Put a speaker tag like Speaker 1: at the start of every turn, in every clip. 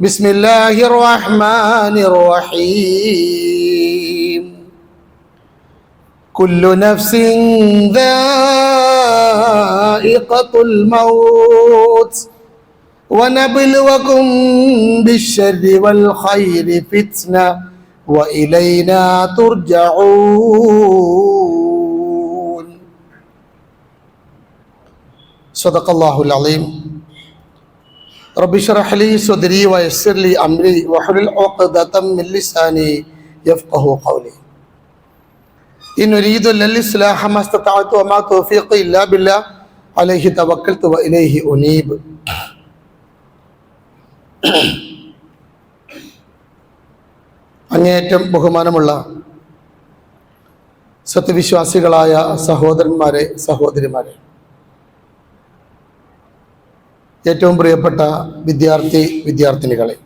Speaker 1: بسم الله الرحمن الرحيم. كل نفس ذائقة الموت ونبلوكم بالشر والخير فتنة وإلينا ترجعون. صدق الله العظيم. رب اشرح لي صدري ويسر لي أمري واحلل عقدة من لساني يفقه قولي إن أريد إلا الإصلاح ما استطعت وما توفيقي إلا بالله عليه توكلت وإليه أنيب അങ്ങേയറ്റം ബഹുമാനമുള്ള സത്യവിശ്വാസികളായ സഹോദരന്മാരെ സഹോദരിമാരെ ഏറ്റവും പ്രിയപ്പെട്ട വിദ്യാർത്ഥി വിദ്യാർത്ഥിനികളെ.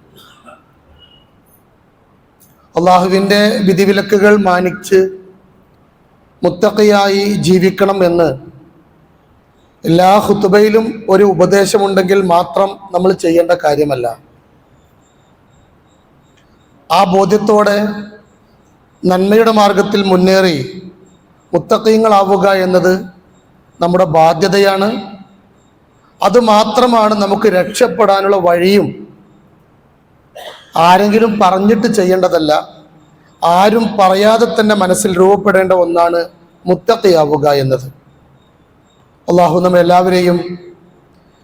Speaker 1: അള്ളാഹുവിന്റെ വിധിവിലക്കുകൾ മാനിച്ച് മുത്തക്കയായി ജീവിക്കണം എന്ന് എല്ലാ ഹുത്തുബയിലും ഒരു ഉപദേശമുണ്ടെങ്കിൽ മാത്രം നമ്മൾ ചെയ്യേണ്ട കാര്യമല്ല. ആ ബോധ്യത്തോടെ നന്മയുടെ മാർഗത്തിൽ മുന്നേറി മുത്തക്കയങ്ങളാവുക എന്നത് നമ്മുടെ ബാധ്യതയാണ്. അതുമാത്രമാണ് നമുക്ക് രക്ഷപ്പെടാനുള്ള വഴിയും. ആരെങ്കിലും പറഞ്ഞിട്ട് ചെയ്യേണ്ടതല്ല. ആരും പറയാതെ തന്നെ മനസ്സിൽ രൂപപ്പെടേണ്ട ഒന്നാണ് മുത്തക്കയാവുക എന്നത്. അള്ളാഹു നമ്മെ എല്ലാവരെയും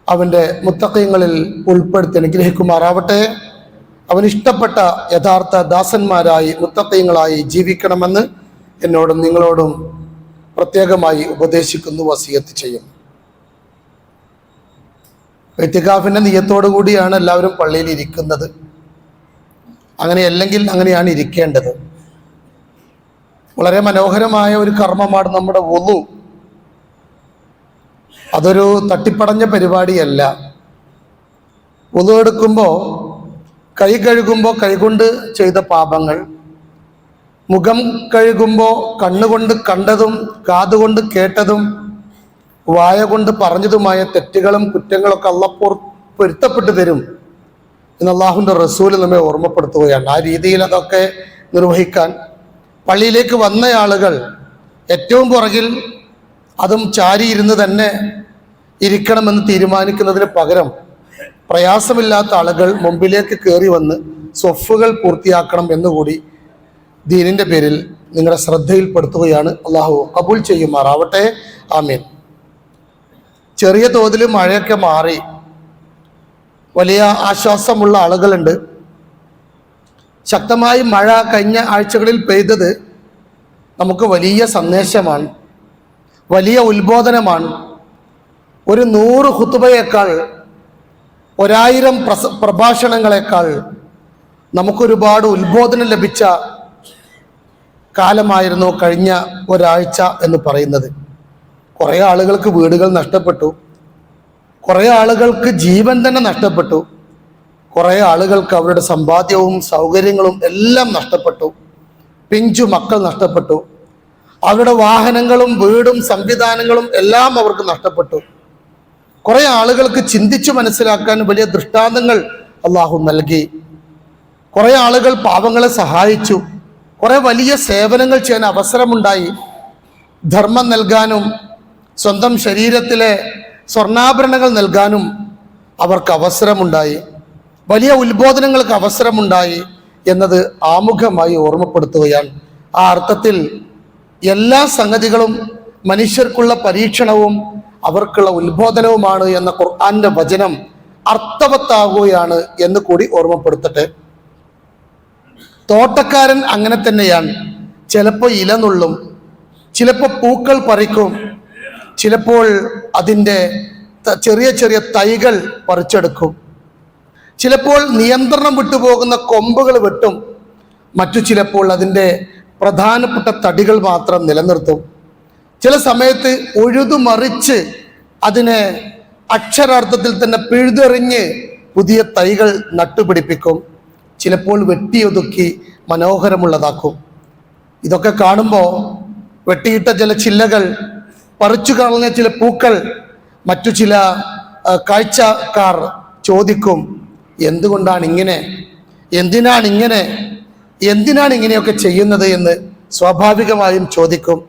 Speaker 1: അവന്റെ മുത്തക്കയങ്ങളിൽ ഉൾപ്പെടുത്തി അനുഗ്രഹിക്കുമാറാവട്ടെ. അവൻ ഇഷ്ടപ്പെട്ട യഥാർത്ഥ ദാസന്മാരായി മുത്തക്കയങ്ങളായി ജീവിക്കണമെന്ന് എന്നോടും നിങ്ങളോടും പ്രത്യേകമായി ഉപദേശിക്കുന്നു വസിയത്ത് ചെയ്യും എത്തിക്കാഫിന്റെ നീയത്തോടു കൂടിയാണ് എല്ലാവരും പള്ളിയിൽ ഇരിക്കുന്നത്. അങ്ങനെയല്ലെങ്കിൽ അങ്ങനെയാണ് ഇരിക്കേണ്ടത്. വളരെ മനോഹരമായ ഒരു കർമ്മമാണ് നമ്മുടെ ഒന്നു അതൊരു തട്ടിപ്പടഞ്ഞ പരിപാടിയല്ല. ഒന്നു എടുക്കുമ്പോൾ കൈ കഴുകുമ്പോൾ കൈകൊണ്ട് ചെയ്ത പാപങ്ങൾ മുഖം കഴുകുമ്പോൾ കണ്ണുകൊണ്ട് കണ്ടതും കാതുകൊണ്ട് കേട്ടതും വായ കൊണ്ട് പറഞ്ഞതുമായ തെറ്റുകളും കുറ്റങ്ങളൊക്കെ അള്ളപ്പോർ പൊരുത്തപ്പെട്ടു തരും എന്ന് അള്ളാഹുവിന്റെ റസൂൽ നമ്മെ ഓർമ്മപ്പെടുത്തുകയാണ്. ആ രീതിയിൽ അതൊക്കെ നിർവഹിക്കാൻ പള്ളിയിലേക്ക് വന്ന ആളുകൾ ഏറ്റവും പുറകിൽ അതും ചാരിയിരുന്ന് തന്നെ ഇരിക്കണമെന്ന് തീരുമാനിക്കുന്നതിന് പകരം പ്രയാസമില്ലാത്ത ആളുകൾ മുമ്പിലേക്ക് കയറി വന്ന് സ്വഫുകൾ പൂർത്തിയാക്കണം എന്നുകൂടി ദീനിന്റെ പേരിൽ നിങ്ങളുടെ ശ്രദ്ധയിൽപ്പെടുത്തുകയാണ്. അള്ളാഹു കബൂൽ ചെയ്യുമാറാവട്ടെ. ആമീൻ. ചെറിയ തോതിൽ മഴയൊക്കെ മാറി. വലിയ ആശ്വാസമുള്ള ആളുകളുണ്ട്. ശക്തമായി മഴ കഴിഞ്ഞ ആഴ്ചകളിൽ പെയ്തത് നമുക്ക് വലിയ സന്ദേശമാണ്. വലിയ ഉത്ബോധനമാണ്. ഒരു നൂറ് ഹുത്തുബയേക്കാൾ ഒരായിരം പ്രസ പ്രഭാഷണങ്ങളെക്കാൾ നമുക്കൊരുപാട് ഉത്ബോധനം ലഭിച്ച കാലമായിരുന്നു കഴിഞ്ഞ ഒരാഴ്ച എന്ന് പറയുന്നത്. കുറേ ആളുകൾക്ക് വീടുകൾ നഷ്ടപ്പെട്ടു. കുറെ ആളുകൾക്ക് ജീവൻ തന്നെ നഷ്ടപ്പെട്ടു. കുറെ ആളുകൾക്ക് അവരുടെ സമ്പാദ്യവും സൗകര്യങ്ങളും എല്ലാം നഷ്ടപ്പെട്ടു. പിഞ്ചു മക്കൾ നഷ്ടപ്പെട്ടു. അവരുടെ വാഹനങ്ങളും വീടും സംവിധാനങ്ങളും എല്ലാം അവർക്ക് നഷ്ടപ്പെട്ടു. കുറെ ആളുകൾക്ക് ചിന്തിച്ചു മനസ്സിലാക്കാൻ വലിയ ദൃഷ്ടാന്തങ്ങൾ അള്ളാഹു നൽകി. കുറെ ആളുകൾ പാവങ്ങളെ സഹായിച്ചു. കുറെ വലിയ സേവനങ്ങൾ ചെയ്യാൻ അവസരമുണ്ടായി. ധർമ്മം നൽകാനും സ്വന്തം ശരീരത്തിലെ സ്വർണാഭരണങ്ങൾ നൽകാനും അവർക്ക് അവസരമുണ്ടായി. വലിയ ഉത്ബോധനങ്ങൾക്ക് അവസരമുണ്ടായി എന്നത് ആമുഖമായി ഓർമ്മപ്പെടുത്തുകയാണ്. ആ അർത്ഥത്തിൽ എല്ലാ സംഗതികളും മനുഷ്യർക്കുള്ള പരീക്ഷണവും അവർക്കുള്ള ഉത്ബോധനവുമാണ് എന്ന ഖുർആന്റെ വചനം അർത്ഥവത്താകുകയാണ് എന്ന് കൂടി ഓർമ്മപ്പെടുത്തട്ടെ. തോട്ടക്കാരൻ അങ്ങനെ തന്നെയാണ്. ചിലപ്പോൾ ഇലനുള്ളും ചിലപ്പോൾ പൂക്കൾ പറിക്കും ചിലപ്പോൾ അതിന്റെ ചെറിയ ചെറിയ തൈകൾ പറിച്ചെടുക്കും. ചിലപ്പോൾ നിയന്ത്രണം വിട്ടുപോകുന്ന കൊമ്പുകൾ വെട്ടും. മറ്റു ചിലപ്പോൾ അതിന്റെ പ്രധാനപ്പെട്ട തടികൾ മാത്രം നിലനിർത്തും. ചില സമയത്ത് ഉഴുതുമറിച്ച് അതിനെ അക്ഷരാർത്ഥത്തിൽ തന്നെ പിഴുതെറിഞ്ഞ് പുതിയ തൈകൾ നട്ടുപിടിപ്പിക്കും. ചിലപ്പോൾ വെട്ടിയൊതുക്കി മനോഹരമുള്ളതാക്കും. ഇതൊക്കെ കാണുമ്പോൾ വെട്ടിയിട്ട ചില ചില്ലകൾ പറിച്ചു കളഞ്ഞ ചില പൂക്കൾ മറ്റു ചില കാഴ്ചക്കാർ ചോദിക്കും എന്തുകൊണ്ടാണ് ഇങ്ങനെ? എന്തിനാണ് ഇങ്ങനെ? എന്തിനാണ് ഇങ്ങനെയൊക്കെ ചെയ്യുന്നത്? എന്ന് സ്വാഭാവികമായും ചോദിക്കും.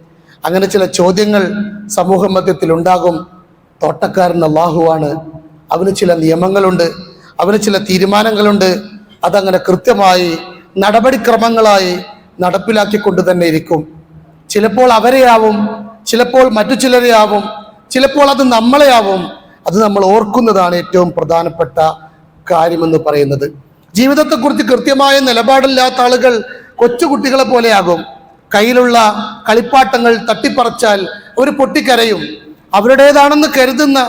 Speaker 1: അങ്ങനെ ചില ചോദ്യങ്ങൾ സമൂഹ മധ്യത്തിൽ ഉണ്ടാകും തോട്ടക്കാരൻ അള്ളാഹുവാണ്. അവന് ചില നിയമങ്ങളുണ്ട്. അവന് ചില തീരുമാനങ്ങളുണ്ട്. അതങ്ങനെ കൃത്യമായി നടപടിക്രമങ്ങളായി നടപ്പിലാക്കിക്കൊണ്ട് തന്നെ ഇരിക്കും. ചിലപ്പോൾ അവരെയാവും ചിലപ്പോൾ മറ്റു ചിലരെയാവും ചിലപ്പോൾ അത് നമ്മളെയാവും. അത് നമ്മൾ ഓർക്കുന്നതാണ് ഏറ്റവും പ്രധാനപ്പെട്ട കാര്യമെന്ന് പറയുന്നത്. ജീവിതത്തെക്കുറിച്ച് കൃത്യമായ നിലപാടില്ലാത്ത ആളുകൾ കൊച്ചുകുട്ടികളെ പോലെയാകും. കയ്യിലുള്ള കളിപ്പാട്ടങ്ങൾ തട്ടിപ്പറച്ചാൽ അവർ പൊട്ടിക്കരയും. അവരുടേതാണെന്ന് കരുതുന്ന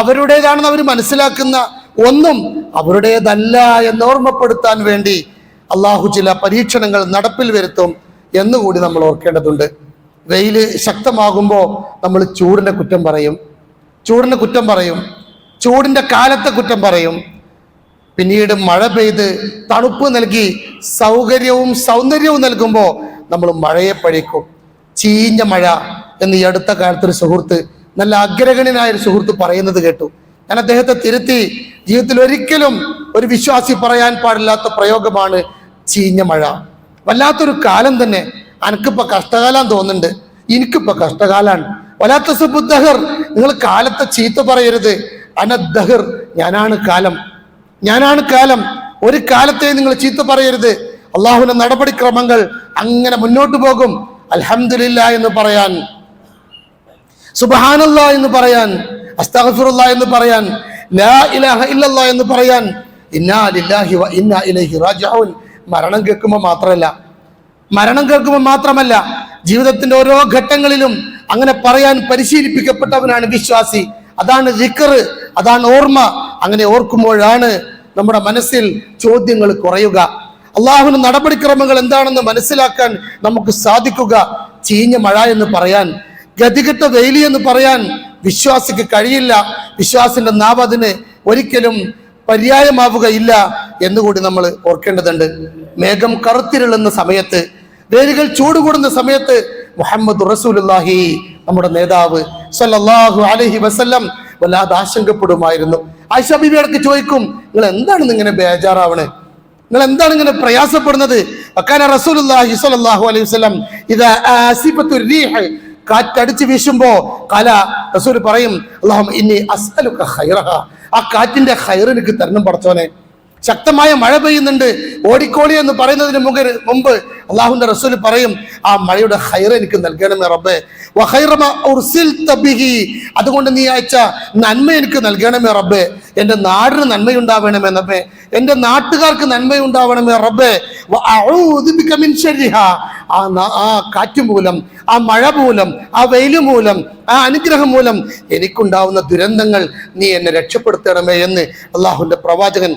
Speaker 1: അവരുടേതാണെന്ന് അവർ മനസ്സിലാക്കുന്ന ഒന്നും അവരുടേതല്ല എന്ന് ഓർമ്മപ്പെടുത്താൻ വേണ്ടി അള്ളാഹു ചില പരീക്ഷണങ്ങൾ നടപ്പിൽ വരുത്തും. എന്നുകൂടി നമ്മൾ ഓർക്കേണ്ടതുണ്ട്. വെയിൽ ശക്തമാകുമ്പോൾ നമ്മൾ ചൂടിന്റെ കുറ്റം പറയും. ചൂടിന്റെ കുറ്റം പറയും. ചൂടിന്റെ കാലത്തെ കുറ്റം പറയും. പിന്നീട് മഴ പെയ്ത് തണുപ്പ് നൽകി സൗകര്യവും സൗന്ദര്യവും നൽകുമ്പോൾ നമ്മൾ മഴയെ പഴിക്കും. ചീഞ്ഞ മഴ എന്ന് ഈ അടുത്ത കാലത്ത് ഒരു സുഹൃത്ത് നല്ല അഗ്രഗണ്യനായ ഒരു സുഹൃത്ത് പറയുന്നത് കേട്ടു. ഞാൻ അദ്ദേഹത്തെ തിരുത്തി ജീവിതത്തിൽ ഒരിക്കലും ഒരു വിശ്വാസി പറയാൻ പാടില്ലാത്ത പ്രയോഗമാണ് ചീഞ്ഞ മഴ. വല്ലാത്തൊരു കാലം തന്നെ അനക്കിപ്പോ കഷ്ടകാലം തോന്നുന്നുണ്ട്. എനിക്കിപ്പോ കഷ്ടകാലാണ്. വല്ലാത്ത സുബുദ്ധഹർ നിങ്ങൾ കാലത്തെ ചീത്ത പറയരുത്. അനദ്ദഹർ ഞാനാണ് കാലം. ഞാനാണ് കാലം. ഒരു കാലത്തെ നിങ്ങൾ ചീത്ത പറയരുത്. അള്ളാഹുവിന്റെ നടപടിക്രമങ്ങൾ അങ്ങനെ മുന്നോട്ട് പോകും. അലഹമില്ല എന്ന് പറയാൻ. സുബഹാനല്ല എന്ന് പറയാൻ. അസ്തഗ്ഫിറുല്ലാ എന്ന് പറയാൻ. ലാ ഇലാഹ ഇല്ലല്ലാ എന്ന് പറയാൻ. ഇന്നാ ലില്ലാഹി വ ഇന്നാ ഇലൈഹി റാജിഊൻ. മരണം കേൾക്കുമ്പോൾ മാത്രമല്ല മരണം കേൾക്കുമ്പോൾ മാത്രമല്ല ജീവിതത്തിന്റെ ഓരോ ഘട്ടങ്ങളിലും അങ്ങനെ പറയാൻ പരിശീലിപ്പിക്കപ്പെട്ടവനാണ് വിശ്വാസി. അതാണ് റിക്കറ് അതാണ് ഓർമ്മ. അങ്ങനെ ഓർക്കുമ്പോഴാണ് നമ്മുടെ മനസ്സിൽ ചോദ്യങ്ങൾ കുറയുക. അള്ളാഹുവിന് നടപടിക്രമങ്ങൾ എന്താണെന്ന് മനസ്സിലാക്കാൻ നമുക്ക് സാധിക്കുക. ചീഞ്ഞ മഴ എന്ന് പറയാൻ ഗതികെട്ട വെയിലി എന്ന് പറയാൻ വിശ്വാസിക്ക് കഴിയില്ല. വിശ്വാസിന്റെ നാവ് അതിന് ഒരിക്കലും പര്യായമാവുകയില്ല എന്നുകൂടി നമ്മൾ ഓർക്കേണ്ടതുണ്ട്. മേഘം കറുത്തിരളുന്ന സമയത്ത് വേരുകൾ ചൂടുകൂടുന്ന സമയത്ത് മുഹമ്മദ് റസൂലുള്ളാഹി നമ്മുടെ നേതാവ് സല്ലല്ലാഹു അലഹി വസല്ലം വല്ലാതെ ആശങ്കപ്പെടുമായിരുന്നു. ആയിഷ ബീബി ചോദിക്കും നിങ്ങൾ എന്താണ് ഇങ്ങനെ ബേജാറാവണേ? നിങ്ങൾ എന്താണ് ഇങ്ങനെ പ്രയാസപ്പെടുന്നത്? അക്കാന അലൈഹി വസല്ലം ഇദാ റീഹ് കാറ്റടിച്ച് വീശുമ്പോ കല റസൂൽ പറയും അല്ലാഹുമ്മ ഇന്നി ഖൈറഹ. ആ കാറ്റിന്റെ ഹയർ എനിക്ക് തരണം പടച്ചോനെ ശക്തമായ മഴ പെയ്യുന്നുണ്ട്. ഓടിക്കോളി എന്ന് പറയുന്നതിന് മുമ്പ് മുമ്പ് അള്ളാഹുന്റെ റസൂൽ പറയും ആ മഴയുടെ ഹൈർ എനിക്ക് നൽകണമേ റബ്ബേ. അതുകൊണ്ട് നീ അയച്ച നന്മ എനിക്ക് നൽകണമേ റബ്ബേ. എന്റെ നാടിന് നന്മയുണ്ടാവണമേ റബ്ബേ. എന്റെ നാട്ടുകാർക്ക് നന്മയുണ്ടാവണമേ റബ്ബേ. ആ ആ കാറ്റ് മൂലം ആ മഴ മൂലം ആ വെയിൽ മൂലം ആ അനുഗ്രഹം മൂലം എനിക്കുണ്ടാവുന്ന ദുരന്തങ്ങൾ നീ എന്നെ രക്ഷപ്പെടുത്തണമേ എന്ന് അള്ളാഹുന്റെ പ്രവാചകൻ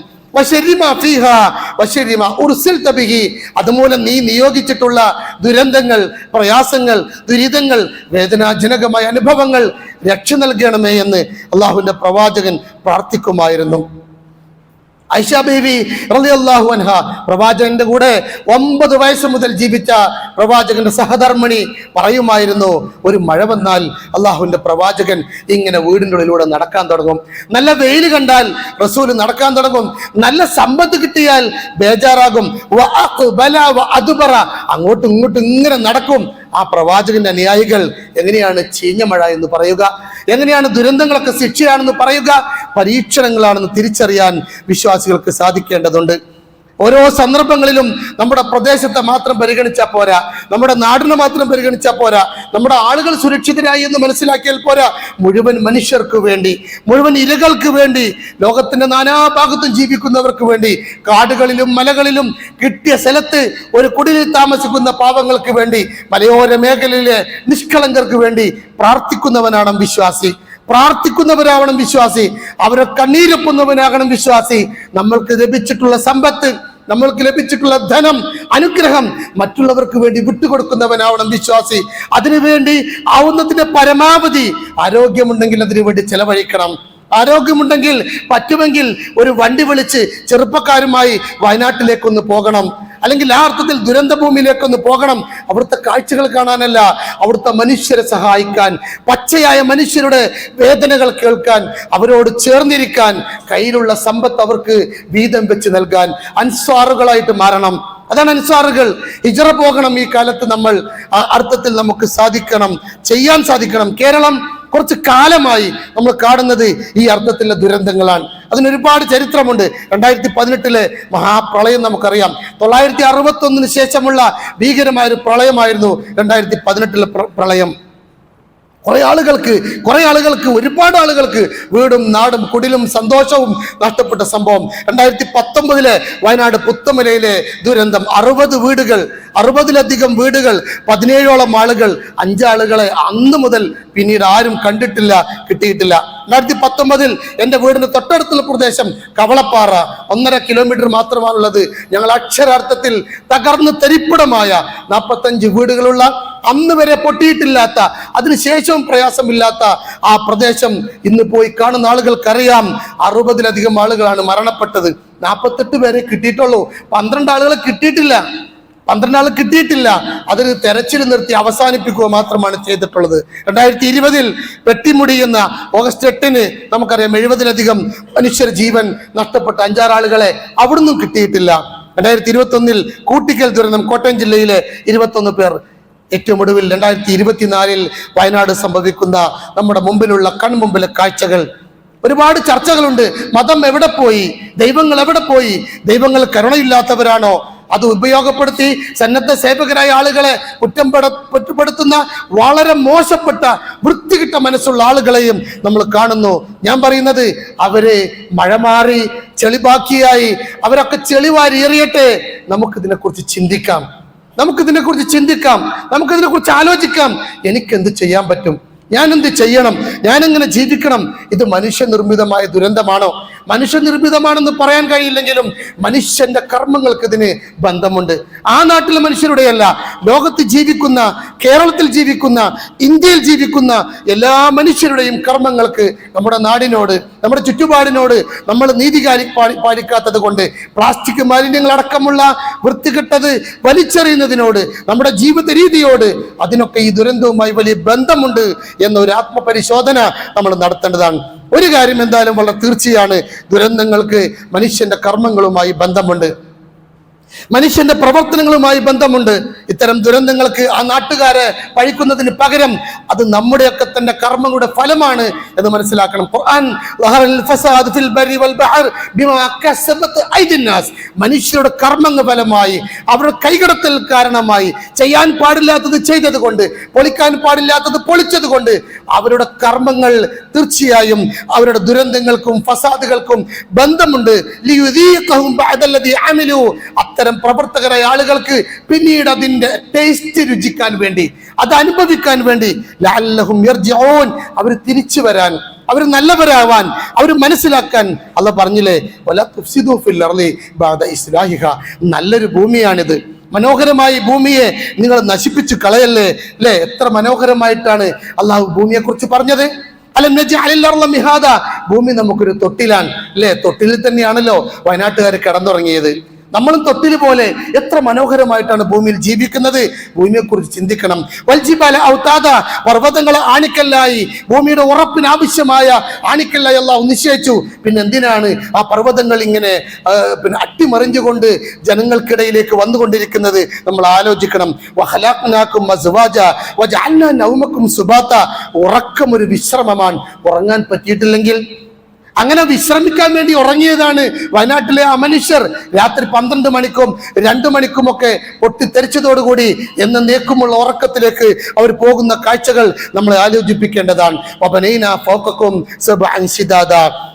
Speaker 1: അതുമൂലം നീ നിയോഗിച്ചിട്ടുള്ള ദുരന്തങ്ങൾ പ്രയാസങ്ങൾ ദുരിതങ്ങൾ വേദനാജനകമായ അനുഭവങ്ങൾ രക്ഷ നൽകണമേ എന്ന് അള്ളാഹുവിന്റെ പ്രവാചകൻ പ്രാർത്ഥിക്കുമായിരുന്നു. ഐഷ റളിയല്ലാഹു അൻഹ പ്രവാചകന്റെ കൂടെ ഒമ്പത് വയസ്സ് മുതൽ ജീവിച്ച പ്രവാചകന്റെ സഹധർമ്മിണി പറയുമായിരുന്നു ഒരു മഴ വന്നാൽ അള്ളാഹുവിന്റെ പ്രവാചകൻ ഇങ്ങനെ വീടിന്റെ ഉള്ളിലൂടെ നടക്കാൻ തുടങ്ങും. നല്ല വെയിൽ കണ്ടാൽ റസൂൽ നടക്കാൻ തുടങ്ങും. നല്ല സമ്പത്ത് കിട്ടിയാൽ ബേജാറാകും. അങ്ങോട്ടും ഇങ്ങോട്ടും ഇങ്ങനെ നടക്കും. ആ പ്രവാചകന്റെ അനുയായികൾ എങ്ങനെയാണ് ചീഞ്ഞ മഴ എന്ന് പറയുക? എങ്ങനെയാണ് ദുരന്തങ്ങളൊക്കെ ശിക്ഷയാണെന്ന് പറയുക? പരീക്ഷണങ്ങളാണെന്ന് തിരിച്ചറിയാൻ വിശ്വാസികൾക്ക് സാധിക്കേണ്ടതുണ്ട്. ഓരോ സന്ദർഭങ്ങളിലും നമ്മുടെ പ്രദേശത്തെ മാത്രം പരിഗണിച്ചാൽ പോരാ നമ്മുടെ നാടിനെ മാത്രം പരിഗണിച്ചാൽ പോരാ നമ്മുടെ ആളുകൾ സുരക്ഷിതരായി എന്ന് മനസ്സിലാക്കിയാൽ പോരാ. മുഴുവൻ മനുഷ്യർക്ക് വേണ്ടി മുഴുവൻ ഇരകൾക്ക് വേണ്ടി ലോകത്തിന്റെ നാനാഭാഗത്തും ജീവിക്കുന്നവർക്ക് വേണ്ടി കാടുകളിലും മലകളിലും കിട്ടിയ സ്ഥലത്ത് ഒരു കുടിലിൽ താമസിക്കുന്ന പാവങ്ങൾക്ക് വേണ്ടി മലയോര മേഖലയിലെ നിഷ്കളങ്കർക്ക് വേണ്ടി പ്രാർത്ഥിക്കുന്നവനാണ് വിശ്വാസി. പ്രാർത്ഥിക്കുന്നവരാവണം വിശ്വാസി. അവരെ കണ്ണീരൊപ്പുന്നവനാകണം വിശ്വാസി. നമ്മൾക്ക് ലഭിച്ചിട്ടുള്ള സമ്പത്ത് നമ്മൾക്ക് ലഭിച്ചിട്ടുള്ള ധനം അനുഗ്രഹം മറ്റുള്ളവർക്ക് വേണ്ടി വിട്ടുകൊടുക്കുന്നവനാവണം വിശ്വാസി. അതിനുവേണ്ടി ആവുന്നതിന്റെ പരമാവധി ആരോഗ്യമുണ്ടെങ്കിൽ അതിനു വേണ്ടി ചെലവഴിക്കണം. ആരോഗ്യമുണ്ടെങ്കിൽ പറ്റുമെങ്കിൽ ഒരു വണ്ടി വിളിച്ച് ചെറുപ്പക്കാരുമായി വയനാട്ടിലേക്കൊന്ന് പോകണം. അല്ലെങ്കിൽ ആ അർത്ഥത്തിൽ ദുരന്ത ഭൂമിയിലേക്കൊന്ന് പോകണം. അവിടുത്തെ കാഴ്ചകൾ കാണാനല്ല അവിടുത്തെ മനുഷ്യരെ സഹായിക്കാൻ പച്ചയായ മനുഷ്യരുടെ വേദനകൾ കേൾക്കാൻ അവരോട് ചേർന്നിരിക്കാൻ കയ്യിലുള്ള സമ്പത്ത് അവർക്ക് വീതം വെച്ച് നൽകാൻ അൻസ്വാറുകളായിട്ട് മാറണം. അതാണ് അൻസാറുകൾ ഹിജറ പോകണം ഈ കാലത്ത് നമ്മൾ. അർത്ഥത്തിൽ നമുക്ക് സാധിക്കണം ചെയ്യാൻ സാധിക്കണം. കേരളം കുറച്ച് കാലമായി നമ്മൾ കാണുന്നത് ഈ അർത്ഥത്തിലെ ദുരന്തങ്ങളാണ്. അതിന് ഒരുപാട് ചരിത്രമുണ്ട്. രണ്ടായിരത്തി പതിനെട്ടിലെ മഹാപ്രളയം നമുക്കറിയാം. തൊള്ളായിരത്തി അറുപത്തി ഒന്നിന് ശേഷമുള്ള ഭീകരമായ ഒരു പ്രളയമായിരുന്നു രണ്ടായിരത്തി പതിനെട്ടിലെ പ്രളയം. കുറെ ആളുകൾക്ക് കുറെ ആളുകൾക്ക് ഒരുപാട് ആളുകൾക്ക് വീടും നാടും കുടിലും സന്തോഷവും നഷ്ടപ്പെട്ട സംഭവം. രണ്ടായിരത്തി പത്തൊമ്പതിലെ വയനാട് പുത്തമലയിലെ ദുരന്തം. അറുപത് വീടുകൾ അറുപതിലധികം വീടുകൾ പതിനേഴോളം ആളുകൾ അഞ്ചാളുകളെ അന്ന് മുതൽ പിന്നീട് ആരും കണ്ടിട്ടില്ല കിട്ടിയിട്ടില്ല. രണ്ടായിരത്തി പത്തൊമ്പതിൽ എന്റെ വീടിന് തൊട്ടടുത്തുള്ള പ്രദേശം കവളപ്പാറ. ഒന്നര കിലോമീറ്റർ മാത്രമാണുള്ളത്. ഞങ്ങൾ അക്ഷരാർത്ഥത്തിൽ തകർന്ന് തരിപ്പിടമായ നാൽപ്പത്തഞ്ച് വീടുകളുള്ള അന്ന് വരെ പൊട്ടിയിട്ടില്ലാത്ത അതിനുശേഷവും പ്രയാസമില്ലാത്ത ആ പ്രദേശം ഇന്ന് പോയി കാണുന്ന ആളുകൾക്കറിയാം. അറുപതിലധികം ആളുകളാണ് മരണപ്പെട്ടത്. നാൽപ്പത്തെട്ട് പേരെ കിട്ടിയിട്ടുള്ളൂ. പന്ത്രണ്ട് ആളുകളെ കിട്ടിയിട്ടില്ല. പന്ത്രണ്ട് ആൾ കിട്ടിയിട്ടില്ല. അതിൽ തെരച്ചിൽ നിർത്തി അവസാനിപ്പിക്കുക മാത്രമാണ് ചെയ്തിട്ടുള്ളത്. രണ്ടായിരത്തി ഇരുപതിൽ വെട്ടിമുടിയുന്ന ഓഗസ്റ്റ് എട്ടിന് നമുക്കറിയാം എഴുപതിലധികം മനുഷ്യർ ജീവൻ നഷ്ടപ്പെട്ട അഞ്ചാറാളുകളെ അവിടുന്നും കിട്ടിയിട്ടില്ല. രണ്ടായിരത്തി ഇരുപത്തി ഒന്നിൽ കൂട്ടിക്കൽ ദുരന്തം കോട്ടയം ജില്ലയിലെ ഇരുപത്തൊന്ന് പേർ ഏറ്റവും ഒടുവിൽ രണ്ടായിരത്തി ഇരുപത്തിനാലിൽ വയനാട് സംഭവിക്കുന്ന നമ്മുടെ മുമ്പിലുള്ള കൺമുമ്പിലെ കാഴ്ചകൾ. ഒരുപാട് ചർച്ചകളുണ്ട്. മതം എവിടെ പോയി? ദൈവങ്ങൾ എവിടെ പോയി? ദൈവങ്ങൾ കരുണയില്ലാത്തവരാണോ? അത് ഉപയോഗപ്പെടുത്തി സന്നദ്ധ സേവകരായ ആളുകളെ കുറ്റംപെട കുറ്റപ്പെടുത്തുന്ന വളരെ മോശപ്പെട്ട വൃത്തികിട്ട മനസ്സുള്ള ആളുകളെയും നമ്മൾ കാണുന്നു. ഞാൻ പറയുന്നത് അവരെ മഴ മാറി ചെളിബാക്കിയായി അവരൊക്കെ ചെളിവാരി എറിയട്ടെ. നമുക്കിതിനെക്കുറിച്ച് ചിന്തിക്കാം. നമുക്കിതിനെക്കുറിച്ച് ചിന്തിക്കാം നമുക്കിതിനെക്കുറിച്ച് ആലോചിക്കാം. എനിക്ക് എന്ത് ചെയ്യാൻ പറ്റും? ഞാൻ എന്ത് ചെയ്യണം? ഞാൻ എങ്ങനെ ജീവിക്കണം? ഇത് മനുഷ്യനിർമ്മിതമായ ദുരന്തമാണോ? മനുഷ്യനിർമ്മിതമാണെന്ന് പറയാൻ കഴിയില്ലെങ്കിലും മനുഷ്യന്റെ കർമ്മങ്ങൾക്ക് ഇതിന് ബന്ധമുണ്ട്. ആ നാട്ടിലെ മനുഷ്യരുടെയല്ല ലോകത്ത് ജീവിക്കുന്ന കേരളത്തിൽ ജീവിക്കുന്ന ഇന്ത്യയിൽ ജീവിക്കുന്ന എല്ലാ മനുഷ്യരുടെയും കർമ്മങ്ങൾക്ക് നമ്മുടെ നാടിനോട് നമ്മുടെ ചുറ്റുപാടിനോട് നമ്മൾ നീതി പാലിക്കാത്തത് കൊണ്ട് പ്ലാസ്റ്റിക് മാലിന്യങ്ങൾ അടക്കമുള്ള വൃത്തികെട്ടത് വലിച്ചെറിയുന്നതിനോട് നമ്മുടെ ജീവിത രീതിയോട് അതിനൊക്കെ ഈ ദുരന്തവുമായി വലിയ ബന്ധമുണ്ട് എന്നൊരു ആത്മപരിശോധന നമ്മൾ നടത്തേണ്ടതാണ്. ഒരു കാര്യം എന്തായാലും വളരെ തീർച്ചയാണ്. ദുരന്തങ്ങൾക്ക് മനുഷ്യന്റെ കർമ്മങ്ങളുമായി ബന്ധമുണ്ട്. മനുഷ്യന്റെ പ്രവർത്തനങ്ങളുമായി ബന്ധമുണ്ട്. ഇത്തരം ദുരന്തങ്ങൾക്ക് ആ നാട്ടുകാരെ പഴിക്കുന്നതിന് പകരം അത് നമ്മുടെയൊക്കെ തന്നെ കർമ്മങ്ങളുടെ ഫലമാണ് എന്ന് മനസ്സിലാക്കണം. മനുഷ്യരുടെ കർമ്മങ്ങൾ ഫലമായി അവരുടെ കൈകടത്തൽ കാരണമായി ചെയ്യാൻ പാടില്ലാത്തത് ചെയ്തത് കൊണ്ട് പൊളിക്കാൻ പാടില്ലാത്തത് പൊളിച്ചത് കൊണ്ട് അവരുടെ കർമ്മങ്ങൾ തീർച്ചയായും അവരുടെ ദുരന്തങ്ങൾക്കും ഫസാദുകൾക്കും ബന്ധമുണ്ട്. അത്തരം പ്രവർത്തകരായ ആളുകൾക്ക് പിന്നീട് അതിന്റെ ടേസ്റ്റ് രുചിക്കാൻ വേണ്ടി അത് അനുഭവിക്കാൻ വേണ്ടി യർജിഊൻ. അവർ തിരിച്ചു വരാൻ അവർ നല്ലവരാവാൻ അവർ മനസ്സിലാക്കാൻ അല്ല പറഞ്ഞില്ലേ ഇസ്ലാഹിഹ. നല്ലൊരു ഭൂമിയാണിത്. മനോഹരമായി ഭൂമിയെ നിങ്ങൾ നശിപ്പിച്ചു കളയല്ലേ? അല്ലേ എത്ര മനോഹരമായിട്ടാണ് അള്ളാഹു ഭൂമിയെ കുറിച്ച് പറഞ്ഞത് ഭൂമി നമുക്കൊരു തൊട്ടിലാണ്. അല്ലേ തൊട്ടിലിൽ തന്നെയാണല്ലോ വയനാട്ടുകാർ കിടന്നുറങ്ങിയത്. നമ്മളും തൊട്ടിൽ പോലെ എത്ര മനോഹരമായിട്ടാണ് ഭൂമിയിൽ ജീവിക്കുന്നത്. ഭൂമിയെക്കുറിച്ച് ചിന്തിക്കണം. വൽജിബാല ഔതാദ പർവതങ്ങളെ ആണിക്കല്ലായി ഭൂമിയുടെ ഉറപ്പിന് ആവശ്യമായ ആണിക്കല്ലായി അള്ളാഹു നിശ്ചയിച്ചു. പിന്നെ എന്തിനാണ് ആ പർവതങ്ങൾ ഇങ്ങനെ പിന്നെ അട്ടിമറിഞ്ഞുകൊണ്ട് ജനങ്ങൾക്കിടയിലേക്ക് വന്നുകൊണ്ടിരിക്കുന്നത്? നമ്മൾ ആലോചിക്കണം. വഹലാഖ്നാക്കും മസ്വാജ സുബാത്ത. ഉറക്കം ഒരു വിശ്രമമാണ്. ഉറങ്ങാൻ പറ്റിയിട്ടില്ലെങ്കിൽ അങ്ങനെ വിശ്രമിക്കാൻ വേണ്ടി ഉറങ്ങിയതാണ് വയനാട്ടിലെ ആ മനുഷ്യർ. രാത്രി പന്ത്രണ്ട് മണിക്കും രണ്ടു മണിക്കുമൊക്കെ പൊട്ടിത്തെറിച്ചതോടുകൂടി എന്നേക്കുമുള്ള ഉറക്കത്തിലേക്ക് അവർ പോകുന്ന കാഴ്ചകൾ നമ്മളെ ആലോചിപ്പിക്കേണ്ടതാണ്.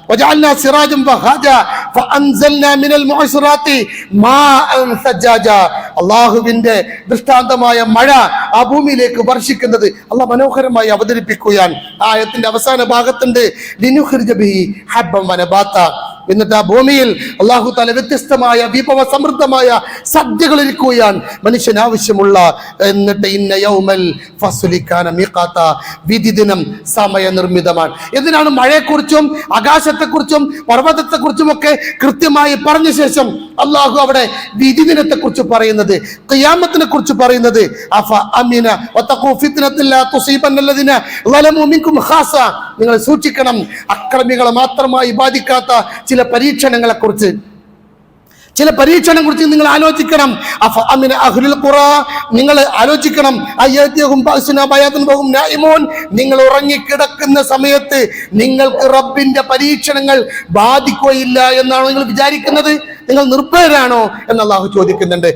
Speaker 1: വബനൈന ഫൗഖക്കും സബ്അൻ ശിദാദ وجعلنا سراجا وهاجا فانزلنا من المعصرات ماء ثجاجا അള്ളാഹുവിന്റെ ദൃഷ്ടാന്തമായ മഴ ആ ഭൂമിയിലേക്ക് വർഷിക്കുന്നത് അള്ളാഹ് മനോഹരമായി അവതരിപ്പിക്കുകയാണ് ആ ആയത്തിന്റെ അവസാന ഭാഗത്തുണ്ട് ലിനുഖ്രിജ ബിഹി ഹബ്ബൻ വനബാത്ത എന്നിട്ട് ആ ഭൂമിയിൽ അള്ളാഹു തല വ്യത്യസ്തമായ വിഭവ സമൃദ്ധമായ സദ്യകൾ ഇരിക്കുകയാണ് മനുഷ്യന് ആവശ്യമുള്ള എന്നിട്ട് ഇന്ന യൗമൽ ഫസ്ലിക്കാന മീഖാത്ത വിധി ദിനം സമയനിർമ്മിതമാണ് എന്തിനാണ് മഴയെക്കുറിച്ചും ആകാശത്തെക്കുറിച്ചും പർവതത്തെക്കുറിച്ചും ഒക്കെ കൃത്യമായി പറഞ്ഞ ശേഷം അള്ളാഹു അവിടെ വിധി ദിനത്തെ കുറിച്ച് പറയുന്നത് ഖിയാമത്തിനെ കുറിച്ച് പറയുന്നത് നിങ്ങൾ സൂക്ഷിക്കണം അക്രമികളെ മാത്രമായി ബാധിക്കാത്ത ചില പരീക്ഷണങ്ങളെ കുറിച്ച് ചില പരീക്ഷണം കുറിച്ച് നിങ്ങൾ ആലോചിക്കണം. നിങ്ങൾ ആലോചിക്കണം. നിങ്ങൾ ഉറങ്ങിക്കിടക്കുന്ന സമയത്ത് നിങ്ങൾക്ക് റബ്ബിന്റെ പരീക്ഷണങ്ങൾ ബാധിക്കുകയില്ല എന്നാണ് നിങ്ങൾ വിചാരിക്കുന്നത്? നിങ്ങൾ നിർഭയരാണോ എന്ന് അള്ളാഹു ചോദിക്കുന്നുണ്ട്.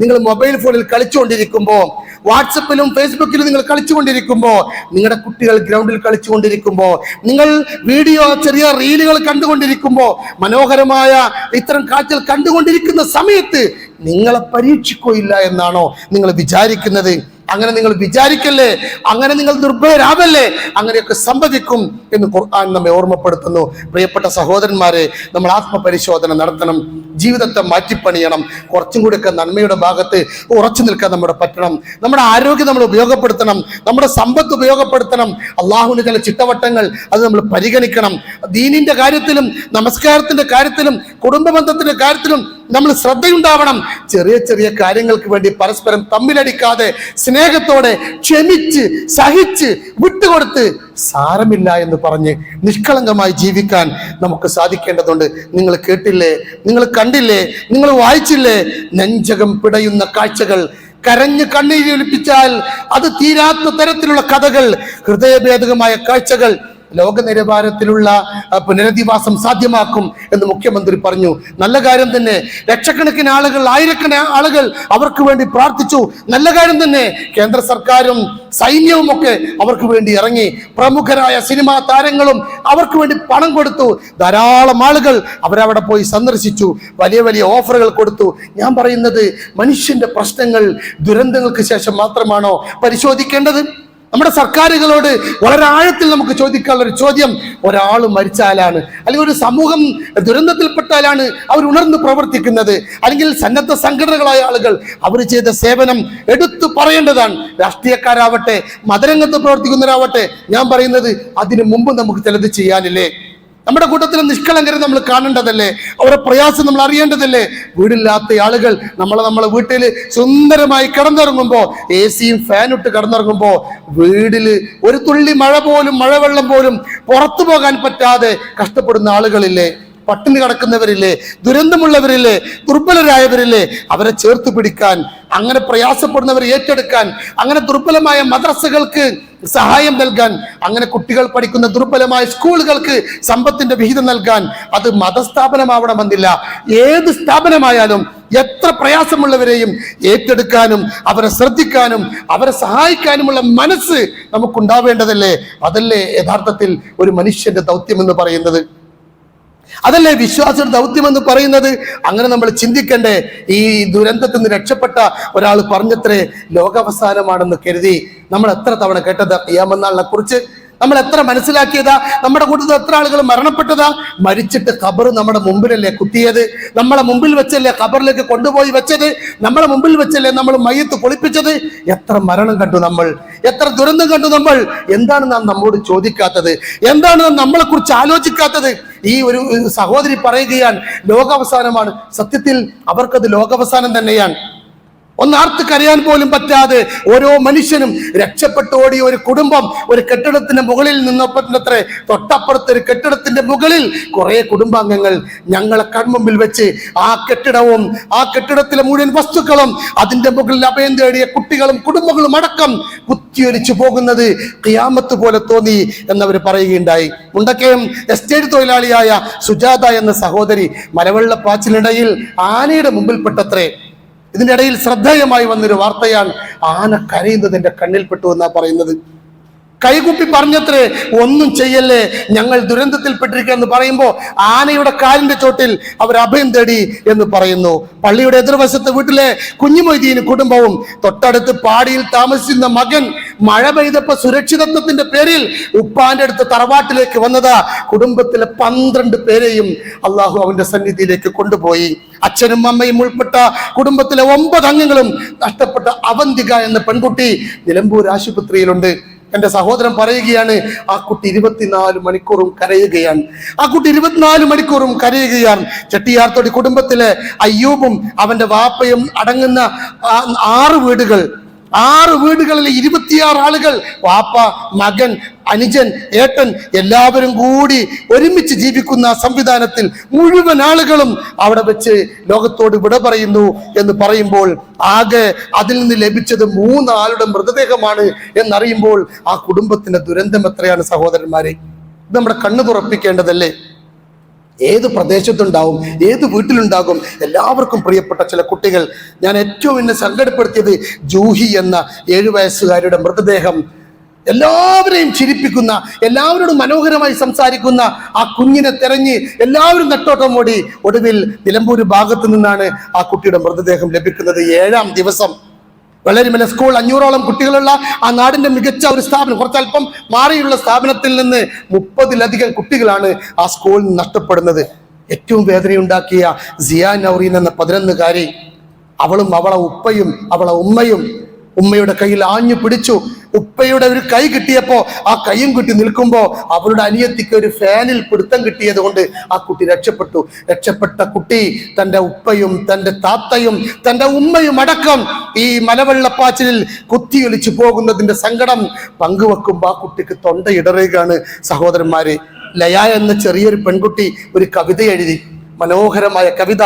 Speaker 1: നിങ്ങൾ മൊബൈൽ ഫോണിൽ കളിച്ചുകൊണ്ടിരിക്കുമ്പോൾ വാട്സപ്പിലും ഫേസ്ബുക്കിലും നിങ്ങൾ കളിച്ചുകൊണ്ടിരിക്കുമ്പോൾ നിങ്ങളുടെ കുട്ടികൾ ഗ്രൗണ്ടിൽ കളിച്ചുകൊണ്ടിരിക്കുമ്പോൾ നിങ്ങൾ വീഡിയോ ചെറിയ റീലുകൾ കണ്ടുകൊണ്ടിരിക്കുമ്പോൾ മനോഹരമായ ഇത്തരം കാഴ്ചകൾ കണ്ടുകൊണ്ടിരിക്കുന്ന സമയത്ത് നിങ്ങളെ പരീക്ഷിക്കുകയില്ല എന്നാണോ നിങ്ങൾ വിചാരിക്കുന്നത്? അങ്ങനെ നിങ്ങൾ വിചാരിക്കല്ലേ? അങ്ങനെ നിങ്ങൾ ദുർബലരാവല്ലേ അങ്ങനെയൊക്കെ സംഭവിക്കും എന്ന് ഖുർആൻ നമ്മെ ഓർമ്മപ്പെടുത്തുന്നു. പ്രിയപ്പെട്ട സഹോദരന്മാരെ നമ്മൾ ആത്മപരിശോധന നടത്തണം ജീവിതത്തെ മാറ്റിപ്പണിയണം കുറച്ചും കൂടിയൊക്കെ നന്മയുടെ ഭാഗത്ത് ഉറച്ചു നിൽക്കാൻ നമ്മുടെ പറ്റണം നമ്മുടെ ആരോഗ്യം നമ്മൾ ഉപയോഗപ്പെടുത്തണം നമ്മുടെ സമ്പത്ത് ഉപയോഗപ്പെടുത്തണം അള്ളാഹുവിന്റെ ചില ചിട്ടവട്ടങ്ങൾ അത് നമ്മൾ പരിഗണിക്കണം. ദീനിന്റെ കാര്യത്തിലും നമസ്കാരത്തിന്റെ കാര്യത്തിലും കുടുംബ ബന്ധത്തിന്റെ കാര്യത്തിലും നമ്മൾ ശ്രദ്ധയുണ്ടാവണം. ചെറിയ ചെറിയ കാര്യങ്ങൾക്ക് വേണ്ടി പരസ്പരം തമ്മിലടിക്കാതെ സ്നേഹത്തോടെ ക്ഷമിച്ച് സഹിച്ച് വിട്ടുകൊടുത്ത് സാരമില്ല എന്ന് പറഞ്ഞ് നിഷ്കളങ്കമായി ജീവിക്കാൻ നമുക്ക് സാധിക്കേണ്ടതുണ്ട്. നിങ്ങൾ കേട്ടില്ലേ? നിങ്ങൾ കണ്ടില്ലേ? നിങ്ങൾ വായിച്ചില്ലേ? നെഞ്ചകം പിടയുന്ന കാഴ്ചകൾ കരഞ്ഞ് കണ്ണീരൊലിപ്പിച്ചാൽ അത് തീരാത്ത തരത്തിലുള്ള കഥകൾ ഹൃദയഭേദകമായ കാഴ്ചകൾ ലോക നിലവാരത്തിലുള്ള പുനരധിവാസം സാധ്യമാക്കും എന്ന് മുഖ്യമന്ത്രി പറഞ്ഞു. നല്ല കാര്യം തന്നെ ലക്ഷക്കണക്കിന് ആളുകൾ ആയിരക്കണക്കിന് ആളുകൾ അവർക്ക് വേണ്ടി പ്രാർത്ഥിച്ചു. നല്ല കാര്യം തന്നെ കേന്ദ്ര സർക്കാരും സൈന്യവും ഒക്കെ അവർക്ക് വേണ്ടി ഇറങ്ങി. പ്രമുഖരായ സിനിമാ താരങ്ങളും അവർക്ക് വേണ്ടി പണം കൊടുത്തു. ധാരാളം ആളുകൾ അവരവിടെ പോയി സന്ദർശിച്ചു. വലിയ വലിയ ഓഫറുകൾ കൊടുത്തു. ഞാൻ പറയുന്നത് മനുഷ്യന്റെ പ്രശ്നങ്ങൾ ദുരന്തങ്ങൾക്ക് ശേഷം മാത്രമാണോ പരിശോധിക്കേണ്ടത്? നമ്മുടെ സർക്കാരുകളോട് വളരെ ആഴത്തിൽ നമുക്ക് ചോദിക്കാനുള്ള ഒരു ചോദ്യം ഒരാൾ മരിച്ചാലാണ് അല്ലെങ്കിൽ ഒരു സമൂഹം ദുരന്തത്തിൽപ്പെട്ടാലാണ് അവർ ഉണർന്ന് പ്രവർത്തിക്കുന്നത് അല്ലെങ്കിൽ സന്നദ്ധ സംഘടനകളായ ആളുകൾ അവർ ചെയ്ത സേവനം എടുത്തു പറയേണ്ടതാണ്. രാഷ്ട്രീയക്കാരാവട്ടെ മതരംഗത്ത് പ്രവർത്തിക്കുന്നവരാവട്ടെ ഞാൻ പറയുന്നത് അതിനു മുമ്പ് നമുക്ക് ചിലത് ചെയ്യാനില്ലേ? നമ്മുടെ കൂട്ടത്തിൽ നിഷ്കളങ്കരെ നമ്മൾ കാണേണ്ടതല്ലേ? അവരുടെ പ്രയാസം നമ്മൾ അറിയേണ്ടതല്ലേ? വീടില്ലാത്ത ആളുകൾ നമ്മളെ നമ്മളെ വീട്ടിൽ സുന്ദരമായി കിടന്നിറങ്ങുമ്പോൾ എ സിയും ഫാൻ ഇട്ട് കിടന്നിറങ്ങുമ്പോൾ വീടിൽ ഒരു തുള്ളി മഴ പോലും മഴവെള്ളം പോലും പുറത്തു പോകാൻ പറ്റാതെ കഷ്ടപ്പെടുന്ന ആളുകളില്ലേ? പട്ടിണി കിടക്കുന്നവരില്ലേ? ദുരന്തമുള്ളവരില്ലേ? ദുർബലരായവരില്ലേ? അവരെ ചേർത്ത് പിടിക്കാൻ അങ്ങനെ പ്രയാസപ്പെടുന്നവരെ ഏറ്റെടുക്കാൻ അങ്ങനെ ദുർബലമായ മദ്രസകൾക്ക് സഹായം നൽകാൻ അങ്ങനെ കുട്ടികൾ പഠിക്കുന്ന ദുർബലമായ സ്കൂളുകൾക്ക് സമ്പത്തിന്റെ വിഹിതം നൽകാൻ അത് മതസ്ഥാപനമാവണമെന്നില്ല. ഏത് സ്ഥാപനമായാലും എത്ര പ്രയാസമുള്ളവരെയും ഏറ്റെടുക്കാനും അവരെ ശ്രദ്ധിക്കാനും അവരെ സഹായിക്കാനുമുള്ള മനസ്സ് നമുക്കുണ്ടാവേണ്ടതല്ലേ? അതല്ലേ യഥാർത്ഥത്തിൽ ഒരു മനുഷ്യന്റെ ദൗത്യം എന്ന് പറയുന്നത്? അതല്ലേ വിശ്വാസ ദൗത്യം എന്ന് പറയുന്നത്? അങ്ങനെ നമ്മൾ ചിന്തിക്കണ്ടേ. ഈ ദുരന്തത്തിൽ നിന്ന് രക്ഷപ്പെട്ട ഒരാൾ പറഞ്ഞത്രേ ലോകാവസാനമാണെന്ന് കരുതി നമ്മൾ എത്ര തവണ കേട്ടത്? യാമന്നാളിനെ കുറിച്ച് നമ്മൾ എത്ര മനസ്സിലാക്കിയതാ? നമ്മുടെ കൂട്ടത്തിൽ എത്ര ആളുകൾ മരണപ്പെട്ടതാ? മരിച്ചിട്ട് ഖബർ നമ്മുടെ മുമ്പിലല്ലേ കുത്തിയത്? നമ്മളെ മുമ്പിൽ വെച്ചല്ലേ ഖബറിലേക്ക് കൊണ്ടുപോയി വെച്ചത്? നമ്മളെ മുമ്പിൽ വെച്ചല്ലേ നമ്മൾ മയ്യത്ത് കുളിപ്പിച്ചത്? എത്ര മരണം കണ്ടു നമ്മൾ? എത്ര ദുരന്തം കണ്ടു നമ്മൾ? എന്താണ് നാം നമ്മോട് ചോദിക്കാത്തത്? എന്താണ് നാം നമ്മളെ കുറിച്ച് ആലോചിക്കാത്തത്? ഈ ഒരു സഹോദരി പറയുകയാണ് ലോകാവസാനമാണ്. സത്യത്തിൽ അവർക്കത് ലോകാവസാനം തന്നെയാണ്. ഒന്നാർത്ത് കരയാൻ പോലും പറ്റാതെ ഓരോ മനുഷ്യനും രക്ഷപ്പെട്ടു ഓടിയ ഒരു കുടുംബം ഒരു കെട്ടിടത്തിന്റെ മുകളിൽ നിന്നപ്പോഴത്രേ തൊട്ടപ്പുറത്ത് ഒരു കെട്ടിടത്തിന്റെ മുകളിൽ കുറെ കുടുംബാംഗങ്ങൾ ഞങ്ങളെ കൺമുമ്പിൽ വെച്ച് ആ കെട്ടിടവും ആ കെട്ടിടത്തിലെ മുഴുവൻ വസ്തുക്കളും അതിന്റെ മുകളിൽ അഭയം തേടിയ കുട്ടികളും കുടുംബങ്ങളും അടക്കം കുത്തിയൊലിച്ചു പോകുന്നത് ക്യാമത്ത് പോലെ തോന്നി എന്നവർ പറയുകയുണ്ടായി. മുണ്ടക്കയം എസ്റ്റേറ്റ് തൊഴിലാളിയായ സുജാത എന്ന സഹോദരി മലവെള്ളപ്പാച്ചിലിടയിൽ ആനയുടെ മുമ്പിൽപ്പെട്ടത്രേ ഇതിന്റെ ഇടയിൽ ശ്രദ്ധേയമായി വന്നൊരു വാർത്തയാണ് ആന കരയുന്നതിന്റെ കണ്ണിൽപ്പെട്ടു എന്നാ പറയുന്നത്. കൈകുപ്പി പറഞ്ഞത്രേ ഒന്നും ചെയ്യല്ലേ? ഞങ്ങൾ ദുരന്തത്തിൽപ്പെട്ടിരിക്കുക എന്ന് പറയുമ്പോൾ ആനയുടെ കാലിന്റെ ചോട്ടിൽ അവർ അഭയം തേടി എന്ന് പറയുന്നു. പള്ളിയുടെ എതിർവശത്ത് വീട്ടിലെ കുഞ്ഞുമൊയ്തീന് കുടുംബവും തൊട്ടടുത്ത് പാടിയിൽ താമസിക്കുന്ന മകൻ മഴ പെയ്തപ്പോ സുരക്ഷിതത്വത്തിന്റെ പേരിൽ ഉപ്പാന്റെ അടുത്ത് തറവാട്ടിലേക്ക് വന്നതാ. കുടുംബത്തിലെ പന്ത്രണ്ട് പേരെയും അള്ളാഹു അവന്റെ സന്നിധിയിലേക്ക് കൊണ്ടുപോയി. അച്ഛനും അമ്മയും ഉൾപ്പെട്ട കുടുംബത്തിലെ ഒമ്പത് അംഗങ്ങളും നഷ്ടപ്പെട്ട അവന്തിക എന്ന പെൺകുട്ടി നിലമ്പൂർ ആശുപത്രിയിലുണ്ട്. എന്റെ സഹോദരൻ പറയുകയാണ് ആ കുട്ടി ഇരുപത്തിനാല് മണിക്കൂറും കരയുകയാണ്. ആ കുട്ടി ഇരുപത്തിനാല് മണിക്കൂറും കരയുകയാണ്. ചെട്ടിയാർത്തോടി കുടുംബത്തിലെ അയ്യൂബും അവന്റെ വാപ്പയും അടങ്ങുന്ന ആറ് വീടുകൾ ആറ് വീടുകളിലെ ഇരുപത്തിയാറ് ആളുകൾ വാപ്പ മകൻ അനുജൻ ഏട്ടൻ എല്ലാവരും കൂടി ഒരുമിച്ച് ജീവിക്കുന്ന സംവിധാനത്തിൽ മുഴുവൻ ആളുകളും അവിടെ വെച്ച് ലോകത്തോട് വിട പറയുന്നു എന്ന് പറയുമ്പോൾ ആകെ അതിൽ നിന്ന് ലഭിച്ചത് മൂന്നാളുടെ മൃതദേഹമാണ് എന്നറിയുമ്പോൾ ആ കുടുംബത്തിന്റെ ദുരന്തം എത്രയാണ് സഹോദരന്മാരെ? നമ്മുടെ കണ്ണു തുറപ്പിക്കേണ്ടതല്ലേ? ഏത് പ്രദേശത്തുണ്ടാവും ഏത് വീട്ടിലുണ്ടാകും എല്ലാവർക്കും പ്രിയപ്പെട്ട ചില കുട്ടികൾ. ഞാൻ ഏറ്റവും എന്നെ സങ്കടപ്പെടുത്തിയത് ജൂഹി എന്ന ഏഴു വയസ്സുകാരുടെ മൃതദേഹം. എല്ലാവരെയും ചിരിപ്പിക്കുന്ന എല്ലാവരോടും മനോഹരമായി സംസാരിക്കുന്ന ആ കുഞ്ഞിനെ തെരഞ്ഞ് എല്ലാവരും നെട്ടോട്ടം ഓടി ഒടുവിൽ നിലമ്പൂർ ഭാഗത്ത് നിന്നാണ് ആ കുട്ടിയുടെ മൃതദേഹം ലഭിക്കുന്നത് ഏഴാം ദിവസം. വളരിമല സ്കൂൾ അഞ്ഞൂറോളം കുട്ടികളുള്ള ആ നാടിന്റെ മികച്ച ഒരു സ്ഥാപനം. കുറച്ചല്പം മാറിയുള്ള സ്ഥാപനത്തിൽ നിന്ന് മുപ്പതിലധികം കുട്ടികളാണ് ആ സ്കൂളിൽ നഷ്ടപ്പെടുന്നത്. ഏറ്റവും വേദനയുണ്ടാക്കിയ സിയാ നൗറീൻ എന്ന പതിനൊന്നുകാരി അവളും അവളെ ഉപ്പയും അവളെ ഉമ്മയും ഉമ്മയുടെ കയ്യിൽ ആഞ്ഞു പിടിച്ചു. ഉപ്പയുടെ ഒരു കൈ കിട്ടിയപ്പോ ആ കൈയും കിട്ടി നിൽക്കുമ്പോ അവരുടെ അനിയത്തിക്ക് ഒരു ഫാനിൽ പിടുത്തം കിട്ടിയത് കൊണ്ട് ആ കുട്ടി രക്ഷപ്പെട്ടു. രക്ഷപ്പെട്ട കുട്ടി തന്റെ ഉപ്പയും തന്റെ താത്തയും തന്റെ ഉമ്മയും അടക്കം ഈ മലവെള്ളപ്പാച്ചിലിൽ കുത്തിയൊലിച്ചു പോകുന്നതിന്റെ സങ്കടം പങ്കുവെക്കുമ്പോ ആ കുട്ടിക്ക് തൊണ്ടയിടറുകയാണ്. സഹോദരന്മാരെ ലയ എന്ന ചെറിയൊരു പെൺകുട്ടി ഒരു കവിത എഴുതി. മനോഹരമായ കവിത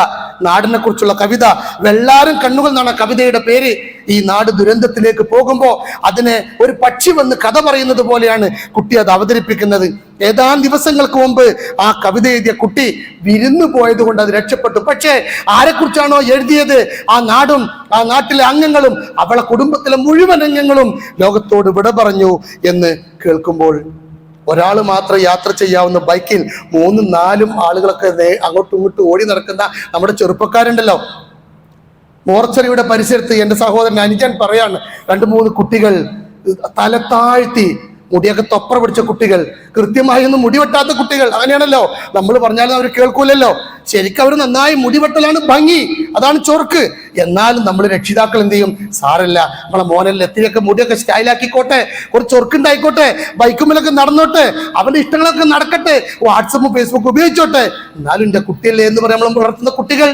Speaker 1: നാടിനെ കുറിച്ചുള്ള കവിത. വെള്ളാരം കണ്ണുകൾ എന്നാണ് കവിതയുടെ പേര് ഈ നാട് ദുരന്തത്തിലേക്ക് പോകുമ്പോൾ അതിനെ ഒരു പക്ഷി വന്ന് കഥ പറയുന്നത് പോലെയാണ് കുട്ടി അത് അവതരിപ്പിക്കുന്നത്. ഏതാനും ദിവസങ്ങൾക്ക് മുമ്പ് ആ കവിത എഴുതിയ കുട്ടി വിരുന്നു പോയത് കൊണ്ട് അത് രക്ഷപ്പെട്ടു. പക്ഷേ ആരെക്കുറിച്ചാണോ എഴുതിയത്? ആ നാടും ആ നാട്ടിലെ അംഗങ്ങളും അവളെ കുടുംബത്തിലെ മുഴുവൻ അംഗങ്ങളും ലോകത്തോട് വിട പറഞ്ഞു എന്ന് കേൾക്കുമ്പോൾ ഒരാൾ മാത്രം യാത്ര ചെയ്യാവുന്ന ബൈക്കിൽ മൂന്നും നാലും ആളുകളൊക്കെ അങ്ങോട്ടും ഇങ്ങോട്ടും ഓടി നടക്കുന്ന നമ്മുടെ ചെറുപ്പക്കാരുണ്ടല്ലോ. മോർച്ചറിയുടെ പരിസരത്ത് എന്റെ സഹോദരൻ അനുജൻ പറയാണ് രണ്ട് മൂന്ന് കുട്ടികൾ തല താഴ്ത്തി മുടിയൊക്കെ തൊപ്പറ പിടിച്ച കുട്ടികൾ കൃത്യമായി ഒന്നും മുടി വെട്ടാത്ത കുട്ടികൾ അങ്ങനെയാണല്ലോ. നമ്മൾ പറഞ്ഞാലും അവർ കേൾക്കൂലല്ലോ. ശരിക്കും അവർ നന്നായി മുടി വെട്ടലാണ് ഭംഗി. അതാണ് ചൊർക്ക് എന്നാലും നമ്മൾ രക്ഷിതാക്കൾ എന്ത് ചെയ്യും? സാറല്ല നമ്മളെ മോനല്ല എത്തിയൊക്കെ മുടിയൊക്കെ സ്റ്റൈലാക്കിക്കോട്ടെ കുറച്ച് ചൊർക്കുണ്ടായിക്കോട്ടെ ബൈക്കുമ്പിലൊക്കെ നടന്നോട്ടെ അവന്റെ ഇഷ്ടങ്ങളൊക്കെ നടക്കട്ടെ വാട്സപ്പും ഫേസ്ബുക്കും ഉപയോഗിച്ചോട്ടെ. എന്നാലും എന്റെ കുട്ടിയല്ലേ എന്ന് പറയാൻ നമ്മൾ വളർത്തുന്ന കുട്ടികൾ.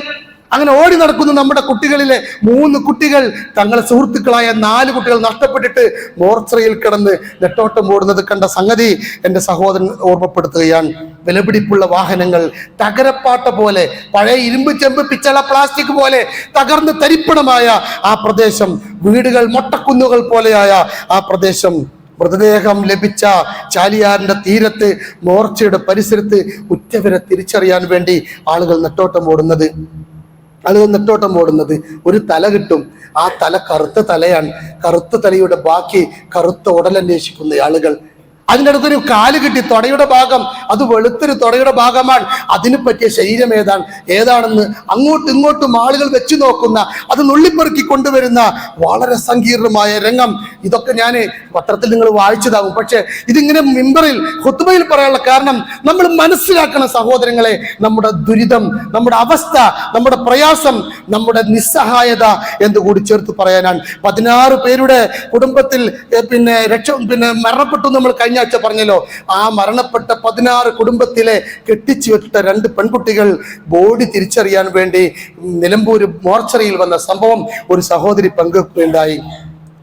Speaker 1: അങ്ങനെ ഓടി നടക്കുന്ന നമ്മുടെ കുട്ടികളിലെ മൂന്ന് കുട്ടികൾ തങ്ങളെ സുഹൃത്തുക്കളായ നാല് കുട്ടികൾ നഷ്ടപ്പെട്ടിട്ട് മോർച്ചറിയിൽ കിടന്ന് നെട്ടോട്ടം ഓടുന്നത് കണ്ട സംഗതി എന്റെ സഹോദരൻ ഓർമ്മപ്പെടുത്തുകയാണ്. വിലപിടിപ്പുള്ള വാഹനങ്ങൾ തകരപ്പാട്ട പോലെ പഴയ ഇരുമ്പ് ചെമ്പ് പിച്ചള പ്ലാസ്റ്റിക് പോലെ തകർന്ന് തരിപ്പണമായ ആ പ്രദേശം വീടുകൾ മൊട്ടക്കുന്നുകൾ പോലെയായ ആ പ്രദേശം. മൃതദേഹം ലഭിച്ച ചാലിയാറിന്റെ തീരത്ത് മോർച്ചയുടെ പരിസരത്ത് ഉറ്റവരെ തിരിച്ചറിയാൻ വേണ്ടി ആളുകൾ നെട്ടോട്ടം ഓടുന്നത്. ആളുകൾ നെട്ടോട്ടം ഓടുന്നത്. ഒരു തല കിട്ടും. ആ തല കറുത്ത തലയാണ്. കറുത്ത തലയുടെ ബാക്കി കറുത്ത ഉടലന്വേഷിക്കുന്ന ആളുകൾ അതിന്റെ അടുത്തൊരു കാൽ കിട്ടി തുടയുടെ ഭാഗം. അത് വെളുത്തൊരു തുടയുടെ ഭാഗമാണ്. അതിന് പറ്റിയ ശരീരം ഏതാണ്? ഏതാണെന്ന് അങ്ങോട്ടും ഇങ്ങോട്ടും ആളുകൾ വെച്ചു നോക്കുന്ന അത് നുള്ളിപ്പെറുക്കി കൊണ്ടുവരുന്ന വളരെ സങ്കീർണമായ രംഗം. ഇതൊക്കെ ഞാൻ പത്രത്തിൽ നിങ്ങൾ വായിച്ചതാകും. പക്ഷേ ഇതിങ്ങനെ മിമ്പറിൽ ഹുത്തുബയിൽ പറയാനുള്ള കാരണം നമ്മൾ മനസ്സിലാക്കണം സഹോദരങ്ങളെ നമ്മുടെ ദുരിതം നമ്മുടെ അവസ്ഥ നമ്മുടെ പ്രയാസം നമ്മുടെ നിസ്സഹായത എന്ന് കൂടി ചേർത്ത് പറയാനാണ്. പതിനാറ് പേരുടെ കുടുംബത്തിൽ പിന്നെ രക്ഷ പിന്നെ മരണപ്പെട്ടു നമ്മൾ കഴിഞ്ഞ ആഴ്ച പറഞ്ഞല്ലോ ആ മരണപ്പെട്ട പതിനാറ് കുടുംബത്തിലെ കെട്ടിച്ചു വെച്ചിട്ട രണ്ട് പെൺകുട്ടികൾ ബോഡി തിരിച്ചറിയാൻ വേണ്ടി നിലമ്പൂര് മോർച്ചറിയിൽ വന്ന സംഭവം ഒരു സഹോദരി പങ്കുവെക്കുകയുണ്ടായി.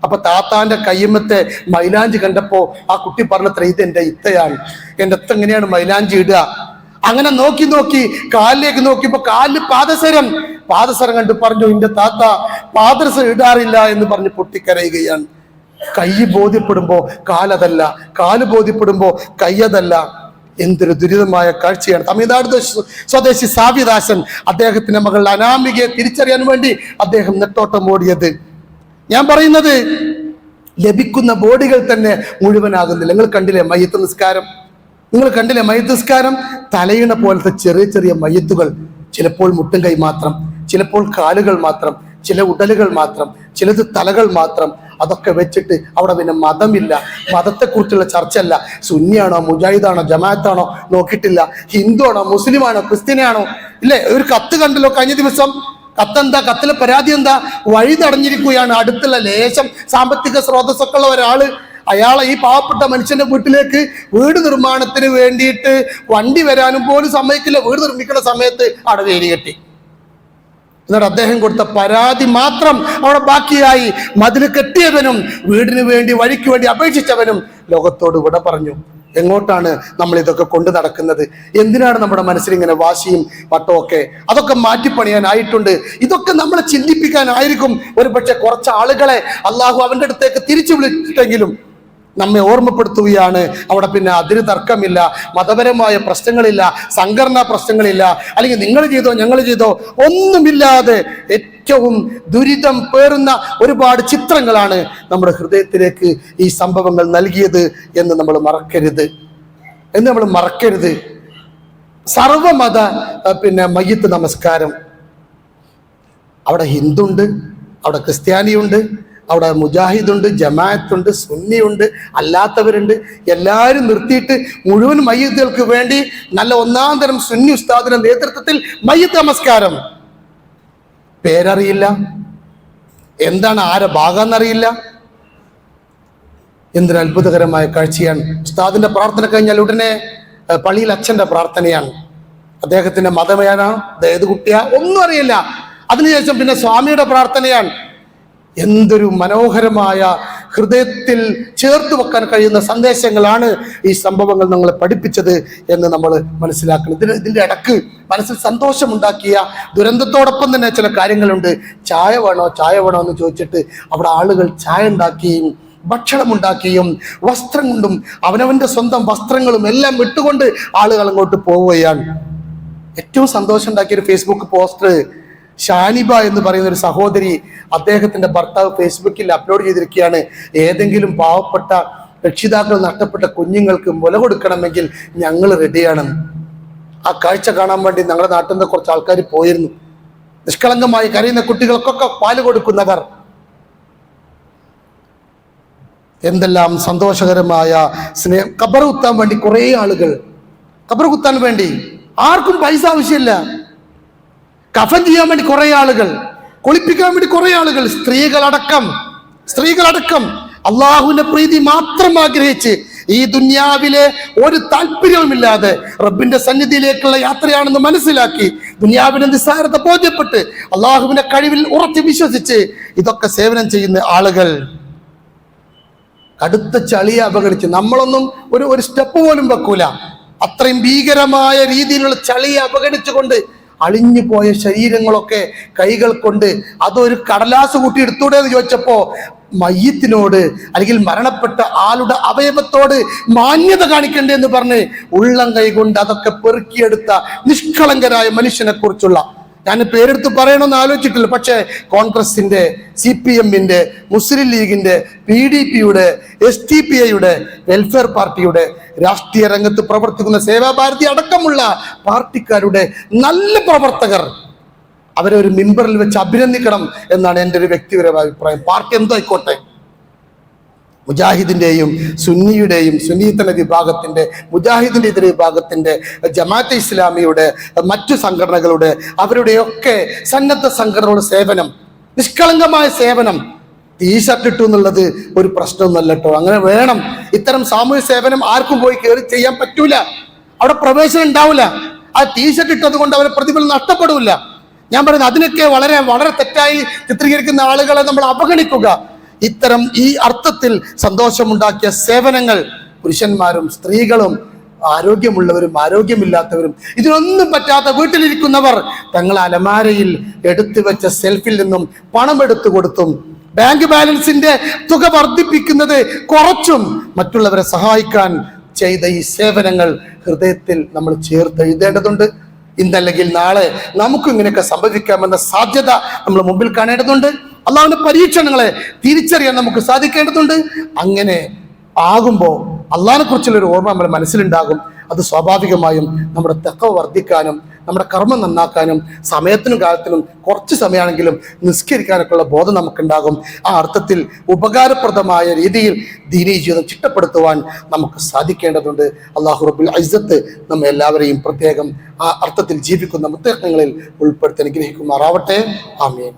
Speaker 1: അപ്പൊ താത്താന്റെ കയ്യമ്മത്തെ മൈലാഞ്ചി കണ്ടപ്പോ ആ കുട്ടി പറഞ്ഞത്ര ഇത് എന്റെ ഇത്തയാണ്. എന്റെ ഇത്ത എങ്ങനെയാണ് മൈലാഞ്ചി ഇടുക? അങ്ങനെ നോക്കി നോക്കി കാലിലേക്ക് നോക്കിയപ്പോ കാലിൽ പാദസരം. പാദസരം കണ്ട് പറഞ്ഞു എന്റെ താത്ത പാദസരം ഇടാറില്ല എന്ന് പറഞ്ഞ് പൊട്ടിക്കരയുകയാണ്. കൈ ബോധ്യപ്പെടുമ്പോ കാലതല്ല കാൽ ബോധ്യപ്പെടുമ്പോ കയ്യതല്ല എന്തൊരു ദുരിതമായ കാഴ്ചയാണ്. തമിഴ്നാട് സ്വദേശി സാവിദാസൻ അദ്ദേഹത്തിന്റെ മകൾ അനാമികയെ തിരിച്ചറിയാൻ വേണ്ടി അദ്ദേഹം നെട്ടോട്ടം ഓടിയത്. ഞാൻ പറയുന്നത് ലഭിക്കുന്ന ബോഡികൾ തന്നെ മുഴുവനാകുന്നില്ല. നിങ്ങൾ കണ്ടില്ലേ മയ്യത്ത് നിസ്കാരം? നിങ്ങൾ കണ്ടില്ലേ മയ്യത്ത് നിസ്കാരം? തലയിണ പോലത്തെ ചെറിയ ചെറിയ മയ്യത്തുകൾ. ചിലപ്പോൾ മുട്ടും കൈ മാത്രം ചിലപ്പോൾ കാലുകൾ മാത്രം. ചില ഉടലുകൾ മാത്രം ചിലത് തലകൾ മാത്രം അതൊക്കെ വെച്ചിട്ട് അവിടെ പിന്നെ മതമില്ല. മതത്തെക്കുറിച്ചുള്ള ചർച്ചയല്ല. സുന്നിയാണോ മുജാഹിദാണോ ജമാഅത്താണോ നോക്കിയിട്ടില്ല. ഹിന്ദു ആണോ മുസ്ലിമാണോ ക്രിസ്ത്യനാണോ ഇല്ലേ? ഒരു കത്ത് കണ്ടല്ലോ കഴിഞ്ഞ ദിവസം. കത്തെന്താ? കത്തിലെ പരാതി എന്താ? വഴി തടഞ്ഞിരിക്കുകയാണ്. അടുത്തുള്ള ലേശം സാമ്പത്തിക സ്രോതസ്സൊക്കെ ഉള്ള ഒരാൾ. അയാളെ ഈ പാവപ്പെട്ട മനുഷ്യന്റെ വീട്ടിലേക്ക് വീട് നിർമ്മാണത്തിന് വേണ്ടിയിട്ട് വണ്ടി വരാനും പോലും സമ്മതിക്കില്ല. വീട് നിർമ്മിക്കുന്ന സമയത്ത് അവിടെ വേലി കെട്ടി. എന്നിട്ട് അദ്ദേഹം കൊടുത്ത പരാതി മാത്രം അവിടെ ബാക്കിയായി. മതിൽ കെട്ടിയവനും വീടിന് വേണ്ടി വഴിക്ക് വേണ്ടി അപേക്ഷിച്ചവനും ലോകത്തോട് ഇവിടെ പറഞ്ഞു. എങ്ങോട്ടാണ് നമ്മൾ ഇതൊക്കെ കൊണ്ടു നടക്കുന്നത്? എന്തിനാണ് നമ്മുടെ മനസ്സിൽ ഇങ്ങനെ വാശിയും പട്ടമൊക്കെ അതൊക്കെ മാറ്റിപ്പണിയാനായിട്ടുണ്ട്. ഇതൊക്കെ നമ്മളെ ചിന്തിപ്പിക്കാനായിരിക്കും. ഒരു പക്ഷെ കുറച്ച് ആളുകളെ അള്ളാഹു അവന്റെ അടുത്തേക്ക് തിരിച്ചു വിളിച്ചിട്ടെങ്കിലും നമ്മെ ഓർമ്മപ്പെടുത്തുകയാണ്. അവിടെ പിന്നെ അതിന് തർക്കമില്ല മതപരമായ പ്രശ്നങ്ങളില്ല സംഘടനാ പ്രശ്നങ്ങളില്ല അല്ലെങ്കിൽ നിങ്ങൾ ചെയ്തോ ഞങ്ങൾ ചെയ്തോ ഒന്നുമില്ലാതെ ഏറ്റവും ദുരിതം പേറുന്ന ഒരുപാട് ചിത്രങ്ങളാണ് നമ്മുടെ ഹൃദയത്തിലേക്ക് ഈ സംഭവങ്ങൾ നൽകിയത് എന്ന് നമ്മൾ മറക്കരുത്. എന്ന് നമ്മൾ മറക്കരുത്. സർവമത പിന്നെ മയ്യത്ത് നമസ്കാരം. അവിടെ ഹിന്ദുണ്ട് അവിടെ ക്രിസ്ത്യാനിയുണ്ട് അവിടെ മുജാഹിദുണ്ട് ജമാഅത്തുണ്ട് സുന്നിയുണ്ട് അല്ലാത്തവരുണ്ട്. എല്ലാവരും നിർത്തിയിട്ട് മുഴുവൻ മയ്യത്തുകൾക്ക് വേണ്ടി നല്ല ഒന്നാം തരം സുന്നി ഉസ്താദിന്റെ നേതൃത്വത്തിൽ മയ്യത്ത് നമസ്കാരം. പേരറിയില്ല. എന്താണ് ആരെ ഭാഗം അറിയില്ല എന്തൊരു അത്ഭുതകരമായ കാഴ്ചയാണ്. ഉസ്താദിന്റെ പ്രാർത്ഥന കഴിഞ്ഞാൽ ഉടനെ പള്ളിയിൽ അച്ഛന്റെ പ്രാർത്ഥനയാണ്. അദ്ദേഹത്തിന്റെ മതമേനാ ഏത് കുട്ടിയാ? ഒന്നും അറിയില്ല. അതിനുശേഷം പിന്നെ സ്വാമിയുടെ പ്രാർത്ഥനയാണ്. എന്തൊരു മനോഹരമായ ഹൃദയത്തിൽ ചേർത്ത് വെക്കാൻ കഴിയുന്ന സന്ദേശങ്ങളാണ് ഈ സംഭവങ്ങൾ നമ്മളെ പഠിപ്പിച്ചത് എന്ന് നമ്മൾ മനസ്സിലാക്കണം. ഇതിന് ഇതിന്റെ ഇടയ്ക്ക് മനസ്സിൽ സന്തോഷമുണ്ടാക്കിയ ദുരന്തത്തോടൊപ്പം തന്നെ ചില കാര്യങ്ങളുണ്ട്. ചായ വേണോ? ചായ വേണോ എന്ന് ചോദിച്ചിട്ട് അവിടെ ആളുകൾ ചായ ഉണ്ടാക്കിയും വസ്ത്രം കൊണ്ടും അവനവന്റെ സ്വന്തം വസ്ത്രങ്ങളും എല്ലാം വിട്ടുകൊണ്ട് ആളുകൾ അങ്ങോട്ട് പോവുകയാണ്. ഏറ്റവും സന്തോഷം ഉണ്ടാക്കിയ ഒരു ഫേസ്ബുക്ക് പോസ്റ്റർ ഷാനിബ എന്ന് പറയുന്ന ഒരു സഹോദരി അദ്ദേഹത്തിന്റെ ഭർത്താവ് ഫേസ്ബുക്കിൽ അപ്ലോഡ് ചെയ്തിരിക്കുകയാണ്. ഏതെങ്കിലും പാവപ്പെട്ട രക്ഷിതാക്കൾ നഷ്ടപ്പെട്ട കുഞ്ഞുങ്ങൾക്ക് മുല കൊടുക്കണമെങ്കിൽ ഞങ്ങൾ റെഡിയാണ് ആ കാഴ്ച കാണാൻ വേണ്ടി ഞങ്ങളുടെ നാട്ടിൽ നിന്ന് കുറച്ച് ആൾക്കാർ പോയിരുന്നു. നിഷ്കളങ്കമായി കരയുന്ന കുട്ടികൾക്കൊക്കെ പാൽ കൊടുക്കുന്നവർ. എന്തെല്ലാം സന്തോഷകരമായ സ്നേഹം. കബർ കുത്താൻ വേണ്ടി കുറേ ആളുകൾ. കബർ കുത്താൻ വേണ്ടി ആർക്കും പൈസ ആവശ്യമില്ല. കഫൻ ചെയ്യാൻ വേണ്ടി കുറെ ആളുകൾ കുളിപ്പിക്കാൻ വേണ്ടി കുറെ ആളുകൾ സ്ത്രീകളടക്കം സ്ത്രീകളടക്കം അള്ളാഹുവിന്റെ പ്രീതി മാത്രം ആഗ്രഹിച്ച് ഈ ദുന്യാവിലെ ഒരു താല്പര്യവുമില്ലാതെ റബ്ബിന്റെ സന്നിധിയിലേക്കുള്ള യാത്രയാണെന്ന് മനസ്സിലാക്കി ദുന്യാവിന്റെ നിസ്സാരത ബോധ്യപ്പെട്ട് അള്ളാഹുവിന്റെ കഴിവിൽ ഉറച്ചു വിശ്വസിച്ച് ഇതൊക്കെ സേവനം ചെയ്യുന്ന ആളുകൾ. കടുത്ത ചളിയെ അപകടിച്ച് നമ്മളൊന്നും ഒരു ഒരു സ്റ്റെപ്പ് പോലും വെക്കൂല. അത്രയും ഭീകരമായ രീതിയിലുള്ള ചളിയെ അപകടിച്ചുകൊണ്ട് അളിഞ്ഞു പോയ ശരീരങ്ങളൊക്കെ കൈകൾ കൊണ്ട് അതൊരു കടലാസ് കൂട്ടി എടുത്തൂടെ എന്ന് ചോദിച്ചപ്പോ മയ്യത്തിനോട് അല്ലെങ്കിൽ മരണപ്പെട്ട ആളുടെ അവയവത്തോട് മാന്യത കാണിക്കണ്ടേ എന്ന് പറഞ്ഞ് ഉള്ളം കൈ കൊണ്ട് അതൊക്കെ പെറുക്കിയെടുത്ത നിഷ്കളങ്കരായ മനുഷ്യനെ കുറിച്ചുള്ള ഞാൻ പേരെടുത്ത് പറയണമെന്ന് ആലോചിച്ചിട്ടില്ല. പക്ഷേ കോൺഗ്രസിന്റെ സി പി എമ്മിന്റെ മുസ്ലിം ലീഗിന്റെ പി ഡി പിയുടെ എസ് ടി പി ഐയുടെ വെൽഫെയർ പാർട്ടിയുടെ രാഷ്ട്രീയ രംഗത്ത് പ്രവർത്തിക്കുന്ന സേവാഭാരതി അടക്കമുള്ള പാർട്ടിക്കാരുടെ നല്ല പ്രവർത്തകർ അവരെ ഒരു മിമ്പറിൽ വെച്ച് അഭിനന്ദിക്കണം എന്നാണ് എന്റെ ഒരു വ്യക്തിപരമായ അഭിപ്രായം. പാർട്ടി എന്തോ മുജാഹിദിന്റെയും സുന്നിയുടെയും സുന്നീത്തന വിഭാഗത്തിന്റെ മുജാഹിദിന്റെ ഇതര വിഭാഗത്തിന്റെ ജമാഅത്തെ ഇസ്ലാമിയുടെ മറ്റു സംഘടനകളുടെ അവരുടെയൊക്കെ സന്നദ്ധ സംഘടനകളുടെ സേവനം നിഷ്കളങ്കമായ സേവനം ടീഷർട്ട് ഇട്ടു എന്നുള്ളത് ഒരു പ്രശ്നമൊന്നുമല്ല കേട്ടോ. അങ്ങനെ വേണം ഇത്തരം സാമൂഹ്യ സേവനം ആർക്കും പോയി കയറി ചെയ്യാൻ പറ്റൂല. അവിടെ പ്രവേശനം ഉണ്ടാവില്ല. ആ ടീഷർട്ട് ഇട്ടത് കൊണ്ട് അവരെ പ്രതിഫലം നഷ്ടപ്പെടില്ല ഞാൻ പറയുന്നത് അതിനൊക്കെ വളരെ വളരെ തെറ്റായി ചിത്രീകരിക്കുന്ന ആളുകളെ നമ്മൾ അവഗണിക്കുക. ഇത്തരം ഈ അർത്ഥത്തിൽ സന്തോഷമുണ്ടാക്കിയ സേവനങ്ങൾ പുരുഷന്മാരും സ്ത്രീകളും ആരോഗ്യമുള്ളവരും ആരോഗ്യമില്ലാത്തവരും ഇതിനൊന്നും പറ്റാത്ത വീട്ടിലിരിക്കുന്നവർ തങ്ങൾ അലമാരയിൽ എടുത്തു വെച്ച സെൽഫിൽ നിന്നും പണം എടുത്തു കൊടുത്തും ബാങ്ക് ബാലൻസിന്റെ തുക വർദ്ധിപ്പിക്കുന്നത് കുറച്ചും മറ്റുള്ളവരെ സഹായിക്കാൻ ചെയ്ത ഈ സേവനങ്ങൾ ഹൃദയത്തിൽ നമ്മൾ ചേർത്ത് എഴുതേണ്ടതുണ്ട് ഇന്നല്ലെങ്കിൽ നാളെ നമുക്കും ഇങ്ങനെയൊക്കെ സംഭവിക്കാമെന്ന സാധ്യത നമ്മൾ മുമ്പിൽ കാണേണ്ടതുണ്ട്. അള്ളാഹുവിന്റെ പരീക്ഷണങ്ങളെ തിരിച്ചറിയാൻ നമുക്ക് സാധിക്കേണ്ടതുണ്ട്. അങ്ങനെ ആകുമ്പോൾ അള്ളാഹിനെ കുറിച്ചുള്ള ഒരു ഓർമ്മ നമ്മുടെ മനസ്സിലുണ്ടാകും. അത് സ്വാഭാവികമായും നമ്മുടെ തെക്കവ് വർദ്ധിക്കാനും നമ്മുടെ കർമ്മം നന്നാക്കാനും സമയത്തിനും കാലത്തിനും കുറച്ച് സമയമാണെങ്കിലും നിസ്കരിക്കാനൊക്കെ ഉള്ള ബോധം നമുക്കുണ്ടാകും. ആ അർത്ഥത്തിൽ ഉപകാരപ്രദമായ രീതിയിൽ ദീനീ ജീവിതം ചിട്ടപ്പെടുത്തുവാൻ നമുക്ക് സാധിക്കേണ്ടതുണ്ട്. അള്ളാഹു റബുൽ ഐസത്ത് നമ്മെ എല്ലാവരെയും പ്രത്യേകം ആ അർത്ഥത്തിൽ ജീവിക്കുന്ന മുത്തങ്ങളിൽ ഉൾപ്പെടുത്തി അനുഗ്രഹിക്കുമാറാവട്ടെ. ആമീൻ.